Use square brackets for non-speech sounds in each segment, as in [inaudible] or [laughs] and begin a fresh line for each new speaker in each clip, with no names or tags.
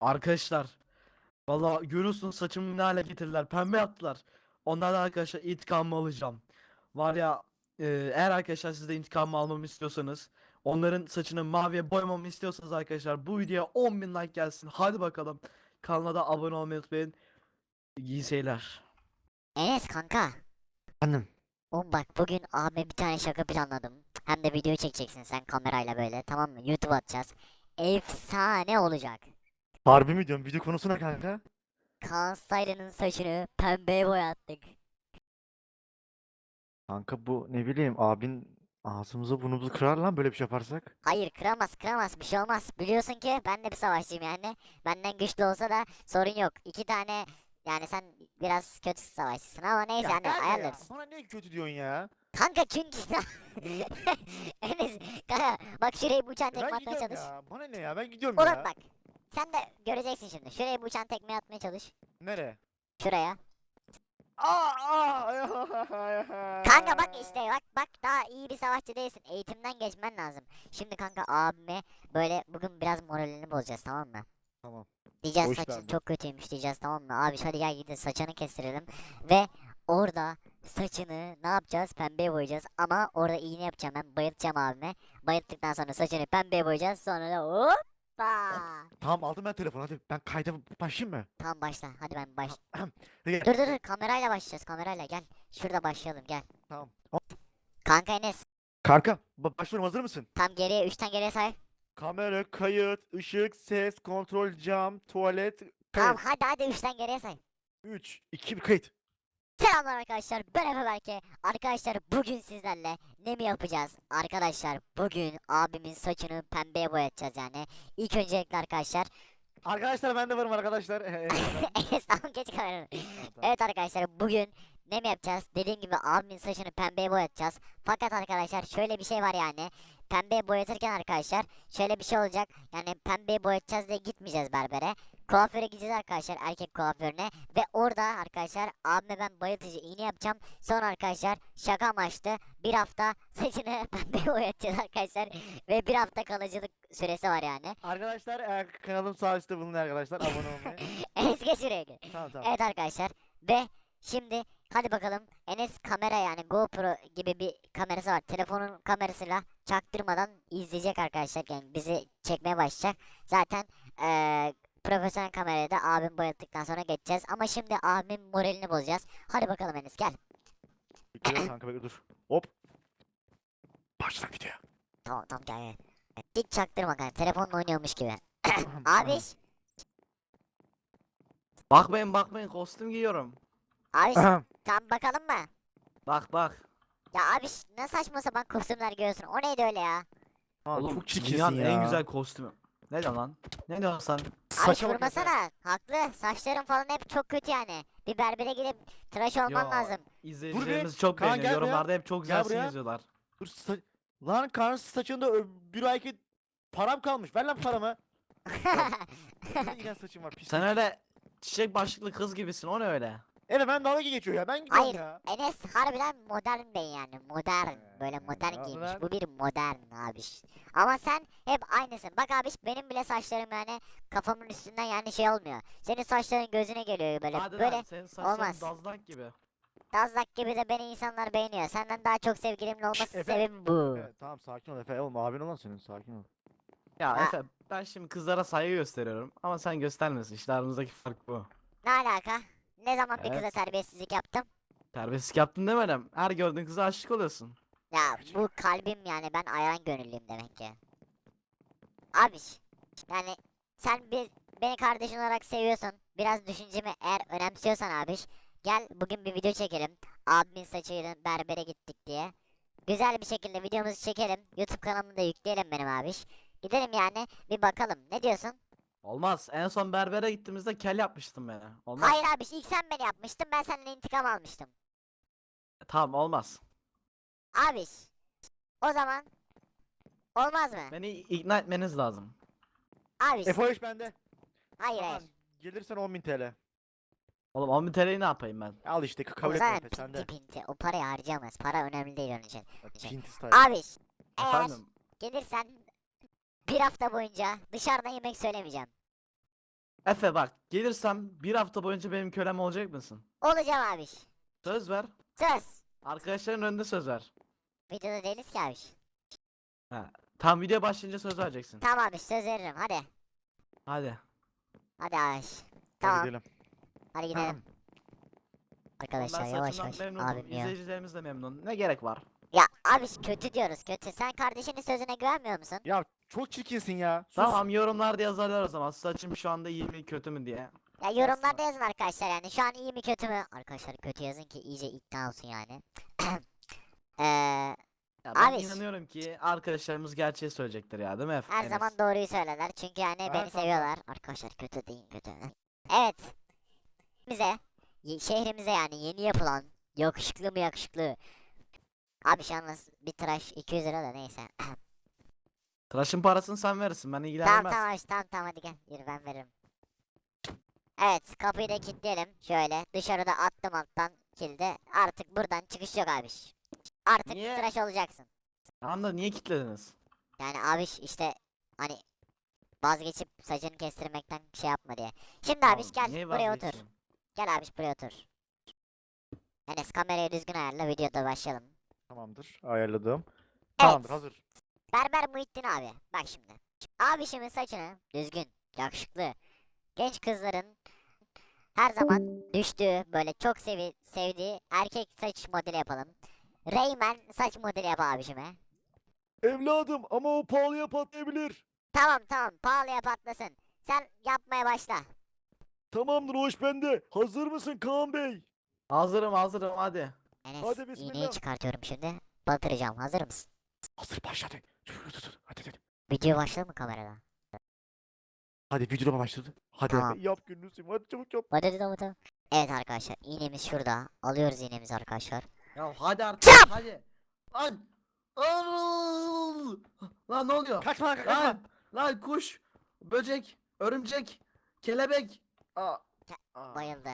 Arkadaşlar. Valla görüyorsunuz saçımı ne hale getirdiler. Pembe yaptılar. Onlardan arkadaşlar intikamımı alacağım. Var ya e, eğer arkadaşlar siz de intikamımı almamı istiyorsanız onların saçını maviye boyamamı istiyorsanız arkadaşlar bu videoya 10.000 like gelsin. Hadi bakalım. Kanala da abone olmayı unutmayın. İyi seyirler.
Enes kanka.
Annem.
Oğlum bak bugün abime bir tane şaka planladım. Hem de video çekeceksin sen kamerayla böyle tamam mı? YouTube atacağız. Efsane olacak.
Harbi mi diyorsun? Video konusu ne kanka?
Kaan Style'ın saçını pembeye boyattık.
Kanka bu ne bileyim abin ağzımızı burnumuzu kırar lan böyle bir şey yaparsak.
Hayır kıramaz kıramaz bir şey olmaz. Biliyorsun ki ben de bir savaşçıyım yani. Benden güçlü olsa da sorun yok. İki tane yani sen biraz kötü savaşçısın ama neyse
Ya
hani
kanka ya,
ayarlarız.
Bana ne kötü diyorsun ya?
Kanka çünkü [laughs] Enes kanka bak şurayı bu uçan tekme
Ben
atmaya
gidiyorum
çalış.
ya. Bana ne ya? Ben gidiyorum
Oğlum
ya.
bak sen de göreceksin şimdi. Şuraya bu uçan tekme atmaya çalış.
Nereye?
Şuraya.
Aa, aa, [laughs]
Kanka bak işte bak bak daha iyi bir savaşçı değilsin. Eğitimden geçmen lazım. Şimdi kanka abime böyle bugün biraz moralini bozacağız tamam mı?
Tamam.
Diyeceğiz saçın
bende.
çok kötüymüş diyeceğiz tamam mı? Abi hadi gel gidelim saçını kestirelim. Ve orada saçını ne yapacağız? Pembeye boyayacağız. Ama orada iğne yapacağım ben. Bayıltacağım abime. Bayılttıktan sonra saçını pembeye boyayacağız. Sonra da hoppa.
Tamam aldım ben telefonu hadi. Ben kayda başlayayım mı?
Tamam başla. Hadi ben baş. [clears throat] Dur dur dur kamerayla başlayacağız. Kamerayla gel. Şurada başlayalım gel.
Tamam.
Kanka Enes.
Kanka ba- başlıyorum hazır mısın?
Tam geriye 3'ten geriye say.
Kamera, kayıt, ışık, ses, kontrol, cam, tuvalet,
Tamam
kayıt.
hadi hadi 3'ten geriye say.
3, 2, 1 kayıt.
Selamlar arkadaşlar ben Efe Berke. Arkadaşlar bugün sizlerle ne mi yapacağız? Arkadaşlar bugün abimin saçını pembeye boyatacağız yani. İlk öncelikle arkadaşlar.
Arkadaşlar ben de varım arkadaşlar. [laughs]
Tamam [laughs] geç kameranı. Evet arkadaşlar bugün ne mi yapacağız? Dediğim gibi abimin saçını pembeye boyatacağız. Fakat arkadaşlar şöyle bir şey var yani. Pembeye boyatırken arkadaşlar şöyle bir şey olacak. Yani pembeye boyatacağız diye gitmeyeceğiz berbere. Kuaföre gideceğiz arkadaşlar erkek kuaförüne. Ve orada arkadaşlar abime ben bayıltıcı iğne yapacağım. Sonra arkadaşlar şaka amaçlı bir hafta [laughs] saçını pembeye boyatacağız arkadaşlar. Ve bir hafta kalıcılık süresi var yani.
Arkadaşlar e, kanalım sağ üstte bulunun arkadaşlar abone olmayı. [laughs]
Enes geç şuraya gel.
tamam tamam.
Evet arkadaşlar ve şimdi hadi bakalım Enes kamera yani GoPro gibi bir kamerası var. Telefonun kamerasıyla çaktırmadan izleyecek arkadaşlar. Yani bizi çekmeye başlayacak. Zaten eee profesyonel kamerayı da abim boyattıktan sonra geçeceğiz. Ama şimdi abimin moralini bozacağız. Hadi bakalım Enes gel.
Bekle kanka bekle dur. Hop. Başla videoya.
Tamam tamam gel gel. Hiç çaktırma kanka. Telefonla oynuyormuş gibi. [clears throat] Abi
Bakmayın bakmayın kostüm giyiyorum.
abi [clears throat] tam bakalım mı?
Bak bak.
Ya abi ne saçma sapan kostümler görüyorsun. O neydi öyle ya?
Oğlum,
Oğlum
çok çirkinsin
dünyanın
ya.
en güzel kostümü. Ne diyorsun lan? Ne diyorsun sen?
Abi
Saça Efe.
vurmasana. Haklı. Saçların falan hep çok kötü yani. Bir berbere gidip tıraş olman
Yo,
lazım.
İzleyicilerimiz çok
Kaan,
beğeniyor.
gel buraya.
Yorumlarda hep çok
Gel
güzel
buraya.
yazıyorlar.
Dur sa- Lan karın saçında ö- bir ayki param kalmış. Ver lan paramı. [laughs] Ne saçım var pis.
Sen öyle çiçek başlıklı kız gibisin o ne öyle?
Evet ben dalga geçiyor ya. Ben gidiyorum
Hayır.
ya.
Enes harbiden modern bey yani. Modern. Böyle
Ee,
modern giymiş.
modern.
Bu bir modern abi. Ama sen hep aynısın. Bak abi benim bile saçlarım yani kafamın üstünden yani şey olmuyor. Senin saçların gözüne geliyor böyle.
Hadi
böyle
lan senin saçların
olmaz.
dazlak gibi.
dazlak gibi de beni insanlar beğeniyor. Senden daha çok sevgilimin olması
Efe.
sebebim bu.
Evet, tamam sakin ol Efe. Oğlum abin olan senin sakin ol.
Ya
Ha.
Efe ben şimdi kızlara saygı gösteriyorum ama sen göstermiyorsun. İşte aramızdaki fark bu.
Ne alaka? Ne zaman bir kıza terbiyesizlik yaptım?
Terbiyesizlik yaptın demedim. Her gördüğün kıza aşık oluyorsun.
Ya bu kalbim yani ben ayran gönüllüyüm demek ki. Abiş yani sen bir beni kardeşin olarak seviyorsun. Biraz düşüncemi eğer önemsiyorsan abiş gel bugün bir video çekelim. Abimin saçıyla berbere gittik diye. Güzel bir şekilde videomuzu çekelim. YouTube kanalımı da yükleyelim benim abiş. Gidelim yani bir bakalım. Ne diyorsun?
Olmaz. En son berbere gittiğimizde kel yapmıştın beni. Olmaz.
Hayır abiş ilk sen beni yapmıştın ben senden intikam almıştım.
Tamam olmaz.
Abiş o zaman olmaz mı?
Beni ikna etmeniz lazım.
O iş bende.
hayır
Tamam,
hayır.
Gelirsen 10.000 TL.
Oğlum 10 bin TL'yi ne yapayım ben?
Al işte
O
kabul et
zaten
Efe sende.
pinti. O parayı harcayamaz. Para önemli değil onun için. şey.
Pinti style.
Abiş eğer
Efendim?
gelirsen bir hafta boyunca dışarıdan yemek söylemeyeceğim.
Efe bak gelirsem bir hafta boyunca benim kölem olacak mısın?
Olacağım abiş.
Söz ver.
Söz.
Arkadaşların önünde söz ver.
Videoda değiliz ki abiş.
Tam video başlayınca söz vereceksin.
Tamam abiş söz veririm hadi.
Hadi.
Hadi abiş.
Hadi
Tamam
gidelim.
hadi gidelim. Arkadaşlar
ben
yavaş yavaş. ya.
İzleyicilerimiz de memnun. Ne gerek var?
Ya abiş kötü diyoruz kötü. Sen kardeşinin sözüne güvenmiyor musun?
Ya çok çirkinsin ya. Sus.
Tamam yorumlarda yazarlar o zaman. Saçım şu anda iyi mi kötü mü diye.
Ya yorumlarda yazın arkadaşlar yani şu an iyi mi kötü mü? Arkadaşlar kötü yazın ki iyice ikna olsun yani. [clears throat] Eee
Ya ben
Abi-
inanıyorum ki arkadaşlarımız gerçeği söyleyecektir ya değil mi Efe?
her
Enes?
zaman doğruyu söylerler çünkü yani
Evet,
beni
evet.
seviyorlar. Arkadaşlar kötü değil kötü. [laughs] evet. Bize ye- şehrimize yani yeni yapılan yakışıklı mı yakışıklı. Abi şu yalnız bir tıraş 200 lira da neyse. [clears throat]
Tıraşın parasını sen verirsin ben
tamam
ilgilenmez.
tamam işte tamam tamam hadi gel yürü ben veririm. Evet kapıyı da kilitleyelim şöyle dışarıda attım alttan kilidi artık buradan çıkış yok abiş. Artık
Niye?
tıraş olacaksın.
Tamam da niye kilitlediniz?
Yani abiş işte hani vazgeçip saçını kestirmekten şey yapma diye. Şimdi abiş
Tamam,
gel buraya otur. Gel abiş buraya otur. Enes kamerayı düzgün ayarla videoda başlayalım.
Tamamdır. Ayarladım.
Evet.
Tamamdır hazır.
Berber Muhittin abi. Bak şimdi. Abişimin saçını düzgün, yakışıklı, genç kızların her zaman düştüğü, böyle çok sevi sevdiği erkek saç modeli yapalım. Rayman saç modeli yap abişime.
Evladım ama o pahalıya patlayabilir.
Tamam tamam pahalıya patlasın. Sen yapmaya başla.
Tamamdır o iş bende. Hazır mısın Kaan Bey?
Hazırım hazırım hadi.
Enes
Hadi
iğneyi
bismillah.
çıkartıyorum şimdi. Batıracağım. Hazır mısın?
Hazır başladı. Hadi hadi.
Video başladı mı kamerada?
Hadi videoma başladı. Hadi
Tamam.
Yap gününü Hadi çabuk yap.
Hadi hadi hadi. Evet arkadaşlar iğnemiz şurada. Alıyoruz iğnemizi arkadaşlar.
Ya hadi artık
Çap!
hadi. Lan. Arıl! Lan ne oluyor?
Kaçma lan kaçma.
Lan, lan kuş, böcek, örümcek, kelebek. Aa, aa.
Bayıldı.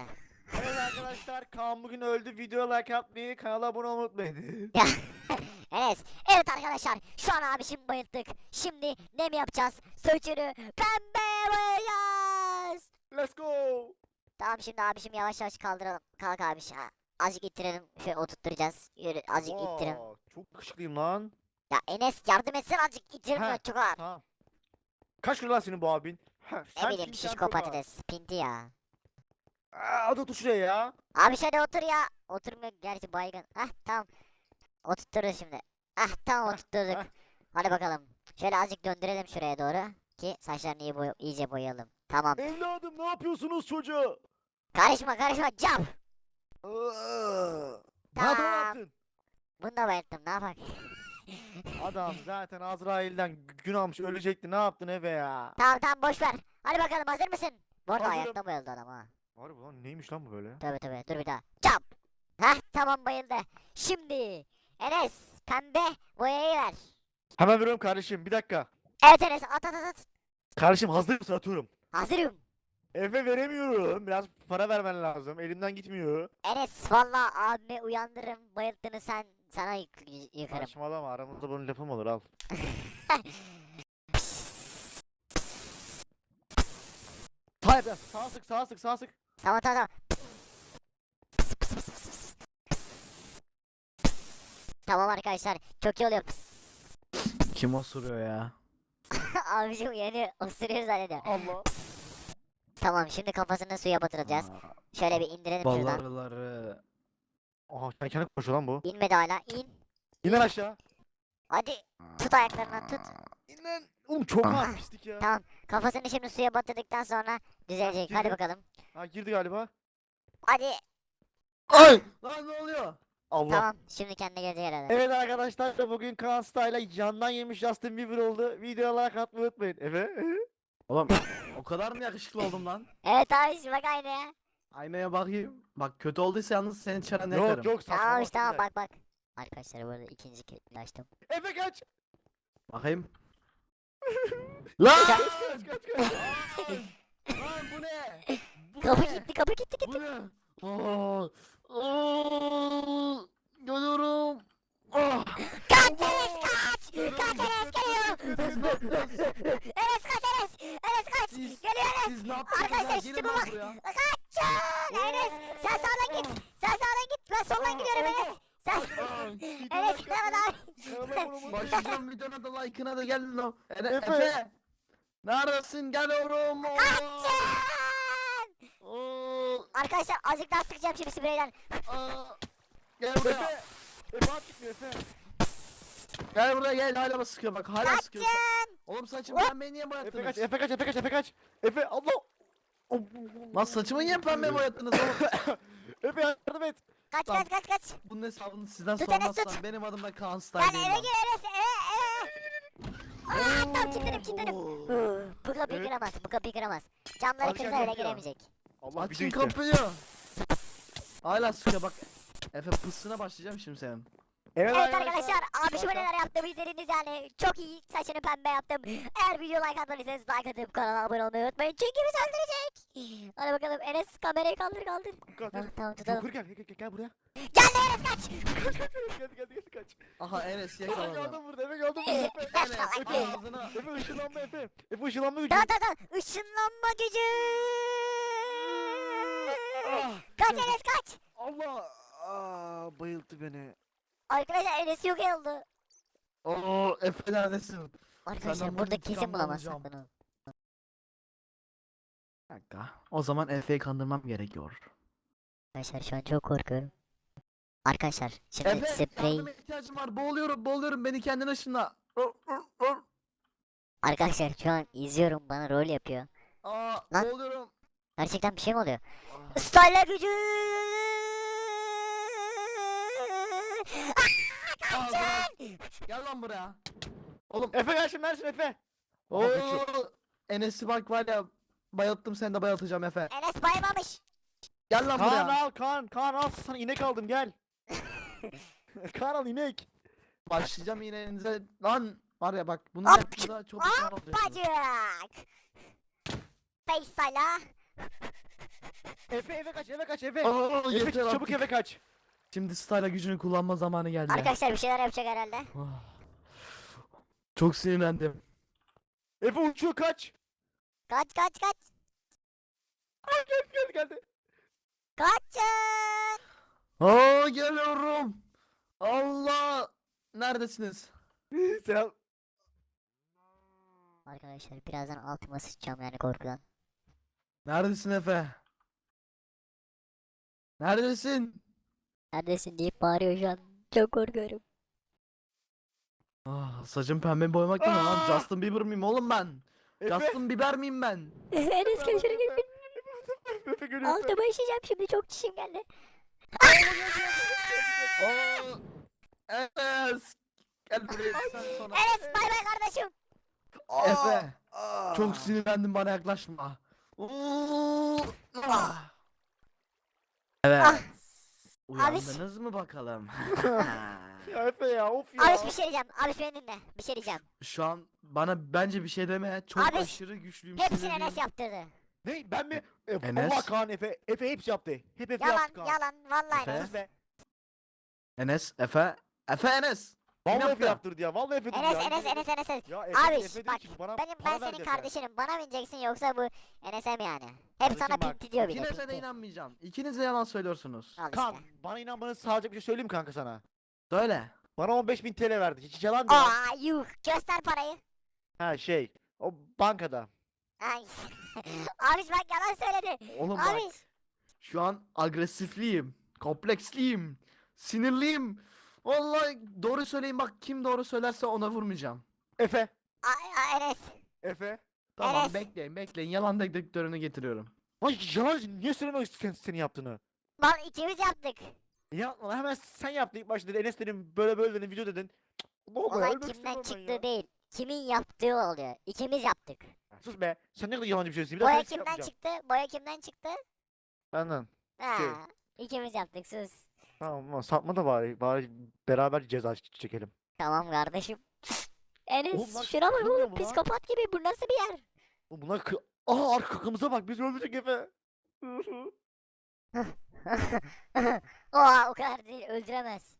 Evet arkadaşlar Kaan bugün öldü. Video like atmayı, kanala abone olmayı unutmayın. [laughs]
Enes. Evet arkadaşlar şu an abişim bayılttık. Şimdi ne mi yapacağız? Saçını pembe boyayacağız.
Let's go.
Tamam şimdi abişim yavaş yavaş kaldıralım. Kalk abiş. Ha, Azıcık ittirelim. Şöyle oturtturacağız. Yürü azıcık.
Aa, Çok yakışıklıyım lan.
Ya Enes yardım etsene azıcık ittirmiyor çok ağır.
Tamam. Kaç kilo lan senin bu abin? Ha,
Ne bileyim şişko patates. Pinti ya.
Aa, hadi otur şuraya ya.
Abi hadi otur ya. Oturmuyor gerçi baygın. Hah tamam. Oturtturuz şimdi. Tamam
Hah,
oturtturduk. Hadi bakalım. Şöyle azıcık döndürelim şuraya doğru. Ki saçlarını iyi boy- iyice boyayalım. Tamam.
Evladım ne yapıyorsunuz çocuğa?
Karışma karışma cap.
Ne yaptın?
Bunu da bayılttım ne yapak.
Adam zaten Azrail'den gü- gün almış ölecekti. Ne yaptın eve ya?
tamam tamam boş ver. Hadi bakalım hazır mısın? Bu arada
Hazırım.
ayakta bayıldı adam ha.
Harbi lan neymiş lan bu böyle?
Tabi tabi dur bir daha. Cap. Hah tamam bayıldı. Şimdi Enes pembe boyayı ver.
Hemen veriyorum kardeşim bir dakika.
Evet Enes at at at.
Kardeşim hazır mısın atıyorum.
Hazırım.
Efe veremiyorum. Biraz para vermen lazım. Elimden gitmiyor.
Enes valla abimi uyandırırım bayılttığını sen sana yık- yıkarım.
Saçmalama aramızda bunun lafım olur al. [laughs] Hayır sağa sık sağa sık sağa sık.
Tamam tamam tamam. Tamam arkadaşlar çok iyi oluyor.
Kim osuruyor ya? [laughs]
Abicim yeni osuruyor zannediyor.
Allah.
Tamam şimdi kafasını suya batıracağız.
Aa,
Şöyle bir indirelim şuradan.
Ballarları.
Aha kendi kendine koşuyor lan bu.
İnmedi hala in.
İn lan aşağı.
Hadi tut ayaklarından tut.
İn lan. Oğlum çok
Ah.
ağır pislik ya.
Tamam kafasını şimdi suya batırdıktan sonra düzelecek. Hadi
girdi.
bakalım.
Ha girdi galiba.
Hadi.
Ay! Lan ne oluyor?
Allah.
Tamam şimdi kendine geldi herhalde.
Evet arkadaşlar bugün Kaan Style'a yandan yemiş Justin Bieber oldu. Video like atmayı unutmayın. Evet. [laughs]
Oğlum o kadar mı yakışıklı oldum lan?
Evet abi bak aynı ya.
Aynaya bakayım. Bak kötü olduysa yalnız senin çaren
yok
yakarım.
yok saçma.
Tamam işte tamam bak bak. Arkadaşlar bu arada ikinci kez açtım.
Efe kaç.
Bakayım. [laughs] Lan!
Kaç kaç kaç.
Lan bu ne? Bu [laughs]
Kapı
ne?
gitti kapı gitti gitti.
Bu ne? Aa! Görüyorum. Ah!
Kaç Enes kaç. Kaç Enes geliyor. Enes [laughs] Enes kaç Enes. Enes kaç.
Siz-
Geliyor Enes.
Siz ne yaptınız
Arkadaşlar
ya?
işte
Gelin
bu
lan
bak.
buraya.
Kaçın. Enes sen sağdan git. Sen sağdan git. Ben soldan gidiyorum Enes. Sen [laughs] Enes Mehmet abi.
Başlayacağım videona da like'ına da gelin lan. Ene-
Efe.
Efe. Neredesin? Geliyorum.
Kaçın.
Oo,
Arkadaşlar azıcık daha sıkacağım şimdi spreyden.
aa. Gel buraya.
Efe. At çıkmıyor Efe.
Gel buraya gel. Hala sıkıyor bak. Hala sıkıyor.
Kaçın.
Oğlum saçımı
Hop.
pembe niye
Efe kaç,
boyattınız?
Efe kaç, Efe kaç, Efe kaç, Efe Allah.
Lan saçımı niye pembe boyattınız oğlum? [laughs]
Efe yardım et.
Kaç
Tamam.
kaç kaç kaç.
Bunun hesabını sizden
Tut Enes,
sormazsam
tut.
benim adım da Kaan Style değil
eve
lan.
gir Enes eve eve. Aa tam kilitledim kilitledim. Bu kapıyı kıramaz bu kapıyı kıramaz. Camları
Açın
kırsa öyle
kapıyı.
giremeyecek.
Allah gitti.
kapıyı. Hala sıkıyor bak. Efe pısına başlayacağım şimdi senin.
Evet,
Evet arkadaşlar abi şu
Bakın.
neler yaptım izlediniz yani çok iyi saçını pembe yaptım. Eğer video like atmadıysanız like atıp kanala abone olmayı unutmayın çünkü bizi öldürecek. Hadi bakalım Enes kamerayı kaldır kaldır.
Kaç,
Ha, tamam tutalım.
Yukarı gel, gel, gel, gel buraya.
Geldi Enes kaç.
Kaç, kaç, kaç, gel, gel, gel, kaç.
Aha Enes
Efe
yakaladı.
kaldım burada, Efe kaldım burada. Efe.
Enes
Efe.
ağzına.
Efe ışınlanma Efe. Efe ışınlanma gücü.
Tamam tamam tamam. Işınlanma gücü.
Ah,
Kaç Enes kaç.
Allah. Aa, bayılttı beni.
Arkadaşlar Enes yok oldu.
Oo Efe neredesin?
Arkadaşlar
Senden
burada kesin bulamazsın
alacağım.
bunu.
Bir dakika. O zaman Efe'yi kandırmam gerekiyor.
Arkadaşlar şu an çok korkuyorum. Arkadaşlar şimdi
Efe
sprey
yardıma ihtiyacım var. Boğuluyorum boğuluyorum. Beni kendine ışınla.
Arkadaşlar şu an izliyorum bana rol yapıyor.
Aa
Lan.
boğuluyorum.
Gerçekten bir şey mi oluyor? Style gücü.
Ağzına- Gel lan buraya. Oğlum.
Efe gel şimdi neredesin Efe?
Oo.
Kaçıyor.
Enes'i bak var ya. Bayılttım seni de bayıltacağım Efe.
Enes baymamış.
Gel lan
Kaan
buraya.
al, Kaan, Kaan al sana inek aldım gel. [laughs] Kaan al inek.
Başlayacağım yine elinize. Lan var ya bak bunu
Hop,
yaptığında çok pişman olacaksınız.
Bacak. Feysal'a.
Efe eve kaç, eve kaç, eve.
Aa,
Efe
yeter
çabuk
artık.
eve kaç.
Şimdi Style'a gücünü kullanma zamanı geldi.
Arkadaşlar bir şeyler yapacak herhalde. [sighs]
Çok sinirlendim.
Efe uçuyor kaç.
Kaç kaç kaç.
Ay geldi geldi geldi.
Kaçın.
Aa geliyorum. Allah. Neredesiniz? [laughs]
Selam.
Arkadaşlar birazdan altıma sıçacağım yani korkudan.
Neredesin Efe? Neredesin?
Neredesin deyip bağırıyor şu an. Çok korkuyorum.
Ah, saçım pembe boyamak ne lan?
Aa!
Justin Bieber miyim oğlum ben?
Efe.
Justin Bieber miyim ben?
Enes şuraya gel.
Efe, görüyor.
Altıma işeyeceğim şimdi çok çişim geldi.
Oo. Enes. Gel buraya sen sonra.
Enes bay bay kardeşim.
Efe. Çok sinirlendim bana yaklaşma. Evet.
Ah.
Uyandınız mı bakalım? [laughs] [laughs]
Ya Efe ya of ya.
Abi bir şey diyeceğim. Abi beni dinle. Bir şey diyeceğim.
Şu an bana bence bir şey deme. Çok
Abi,
aşırı güçlüyüm.
Hepsini
sinirliyim.
Enes yaptırdı.
Ne ben mi? E,
Enes.
Allah Kaan Efe. Efe hepsi yaptı. Hep Efe
Yalan
yaptı Kaan.
yalan. Vallahi
Efe?
Enes.
Enes, Efe, Efe Enes.
Vallahi? Efe yaptırdı ya. Vallahi Efe
Enes
ya.
Enes Enes Enes. Enes.
Ya Efe,
Abi,
Efe dedi
bak,
ki bana
Benim
para
ben senin
Efe.
kardeşinim. Bana bineceksin yoksa bu Enes'e mi yani? Hep
Kardeşim
sana
bak,
pinti diyor bir de.
İkinize de
pinti.
inanmayacağım. İkiniz de yalan söylüyorsunuz.
Al
Kaan
işte.
bana inan bana sadece bir şey söyleyeyim mi kanka sana?
Söyle.
Bana 15.000 TL verdi. Hiç yalan değil.
Aa yuh. Göster parayı.
Ha şey. O bankada.
Ay. [laughs] Abi bak yalan söyledi.
Oğlum bak.
Abi.
Şu an agresifliyim. Kompleksliyim. Sinirliyim. Vallahi doğru söyleyin bak kim doğru söylerse ona vurmayacağım.
Efe.
Ay, ay, Enes.
Efe.
Tamam
Enes.
bekleyin bekleyin yalan dedektörünü getiriyorum.
Ay yalan niye söylemek sen senin yaptığını?
Lan ikimiz yaptık.
Ya lan hemen sen yaptın ilk başta dedi. Enes dedim böyle böyle dedim video dedin. Allah Allah
Olay kimden
istemiyorum ben
çıktı
ya.
değil. Kimin yaptığı oluyor. İkimiz yaptık.
Sus be. Sen ne kadar yalancı bir şeysin. Bir daha
Boya
sen
kimden çıktı? Boya kimden çıktı?
Benden.
Ha.
Şey.
İkimiz yaptık sus.
Tamam ama satma da bari. Bari beraber ceza çekelim.
Tamam kardeşim. [laughs] Enes
Oğlum lan
şuna bak
kırılmıyor
oğlum
mu lan?
psikopat gibi bu nasıl bir yer?
Oğlum bunlar kı... Aa arkamıza bak biz öldürecek Efe. [laughs]
Oha o kadar değil öldüremez.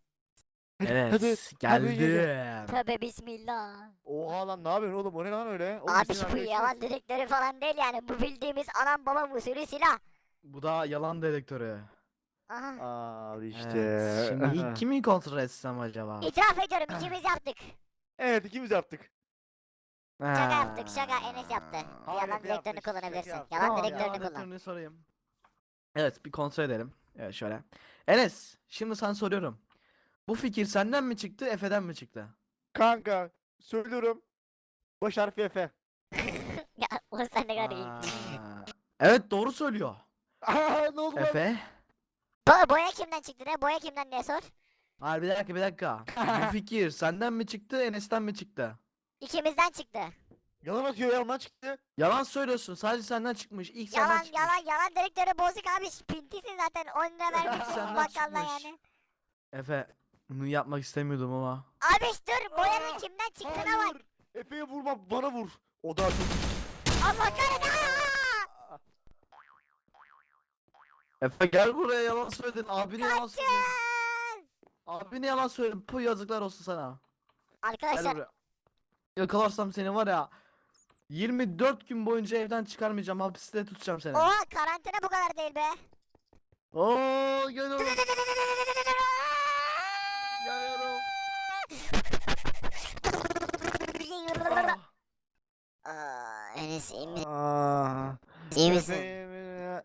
Evet
hadi, hadi
geldim.
Tövbe bismillah.
Oha lan ne yapıyorsun oğlum? O ne lan öyle? Oğlum,
Abi bu yalan dedektörü falan değil yani. Bu bildiğimiz anam babam usulü silah.
Bu da yalan dedektörü.
Aha.
Aa işte.
Evet. Şimdi ilk kimi kontrol etsem acaba?
İtiraf ediyorum ikimiz yaptık.
Evet ikimiz yaptık.
Şaka yaptık şaka Enes yaptı.
Hayır,
Yalan
yaptı, şaka
kullanabilirsin.
yaptı.
Yalan
yalan
kullan.
sorayım. Evet bir kontrol edelim. Evet şöyle. Enes şimdi sen soruyorum. Bu fikir senden mi çıktı Efe'den mi çıktı?
Kanka söylüyorum. Baş harfi Efe. [laughs]
Ya o sen ne kadar iyi.
Aa, Evet doğru söylüyor. [laughs]
Aa ne oldu lan?
Efe.
Bo- boya kimden çıktı ne? Boya kimden diye sor.
Hayır bir dakika bir dakika. Bu [laughs] fikir senden mi çıktı Enes'ten mi çıktı?
İkimizden çıktı.
Yalan atıyor yalan çıktı.
Yalan söylüyorsun sadece senden çıkmış. İlk senden
Yalan
çıkmış.
yalan yalan dedektörü bozuk abi. Pintisin zaten 10 lira vermişsin
Senden
bakkaldan
çıkmış.
yani.
Efe bunu yapmak istemiyordum ama.
Abi dur boyanın kimden çıktığına bak.
Hayır. Efe'ye vurma bana vur. O da çok.
Allah kahretsin. Aa!
Efe gel buraya yalan söyledin. Abine yalan söyledin. Abine yalan söyledin. Puh yazıklar olsun sana. Gel
Arkadaşlar
buraya. Yakalarsam seni var ya 24 gün boyunca evden çıkarmayacağım. Hapiste tutacağım seni.
oha karantina bu kadar değil be.
Oo geliyorum. Geliyorum. Ah.
Aa, Enes iyi misin?
Aa.
İyi misin?
Efe-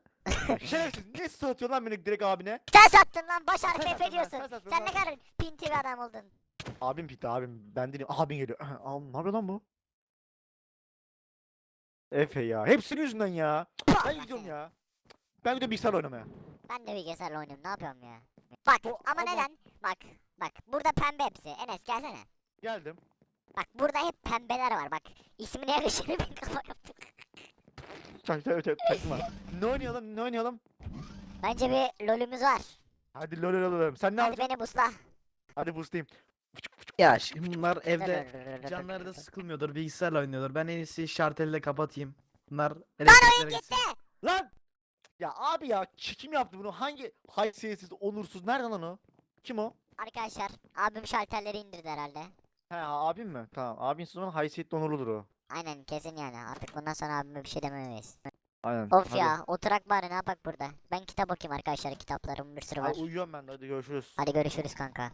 [laughs] Şerefsiz ne satıyor lan beni direkt abine?
Sen sattın lan baş harfi
Sen
Efe
sattın lan,
diyorsun.
sen sattın
Sen ne
lan.
kadar pinti bir adam oldun.
Abim pitti abim. Ben değilim. Abin geliyor. [clears throat] Aa, ne yapıyor lan bu? Efe ya. Hepsinin yüzünden ya. Ben gidiyorum ya. Ben gidiyorum bilgisayar oynamaya.
Ben de bilgisayarla oynuyorum ne yapıyorum ya. Bak
Bu-
ama
ama-
neden? Bak bak burada pembe hepsi. Enes gelsene.
Geldim.
Bak burada hep pembeler var bak. İsmine yakışır bir kafa yaptık.
Çak çak çak takma. ne oynayalım ne oynayalım?
Bence bir lolümüz var.
Hadi lol lol. Sen ne
Hadi
alacaksın?
beni busla.
Hadi boostayım.
Ya şimdi bunlar evde canları da sıkılmıyordur. Bilgisayarla oynuyordur. Ben en iyisi şartelle kapatayım. Bunlar elektriklere gitsin.
Lan! Ya abi ya ki- kim yaptı bunu? Hangi haysiyetsiz, onursuz? Nereden lan o? Kim o?
Arkadaşlar abim şalterleri indirdi herhalde.
He abim mi? Tamam. Abin o zaman haysiyetli onurludur o.
Aynen kesin yani artık bundan sonra abime bir şey dememeyiz.
Aynen.
Of
Hadi.
ya oturak bari ne yapak burada. Ben kitap okuyayım arkadaşlar kitaplarım bir sürü var.
Hadi uyuyorum ben de hadi görüşürüz.
Hadi görüşürüz kanka.